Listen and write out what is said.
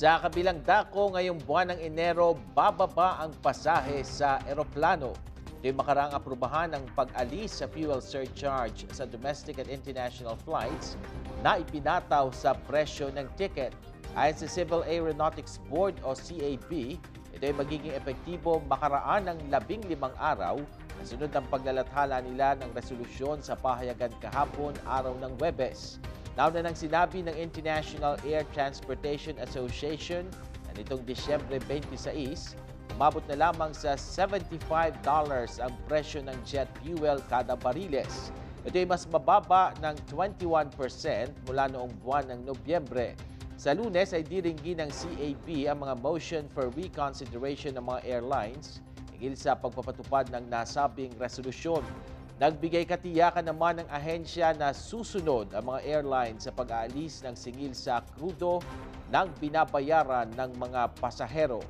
Sa kabilang dako ngayong buwan ng Enero, bababa ang pasahe sa eroplano. Ito'y makaraang aprubahan ang pag-alis sa fuel surcharge sa domestic at international flights na ipinataw sa presyo ng ticket. Ayon sa Civil Aeronautics Board o CAB, ito'y magiging epektibo makaraan ng labing limang araw kasunod ng paglalathala nila ng resolusyon sa pahayagan kahapon araw ng Webes. Nauna nang sinabi ng International Air Transportation Association na nitong Disyembre 26, umabot na lamang sa $75 ang presyo ng jet fuel kada bariles. Ito ay mas mababa ng 21% mula noong buwan ng Nobyembre. Sa lunes ay diringgi ng CAB ang mga motion for reconsideration ng mga airlines higil sa pagpapatupad ng nasabing resolusyon. Nagbigay katiyakan naman ng ahensya na susunod ang mga airlines sa pag-aalis ng singil sa krudo ng binabayaran ng mga pasahero.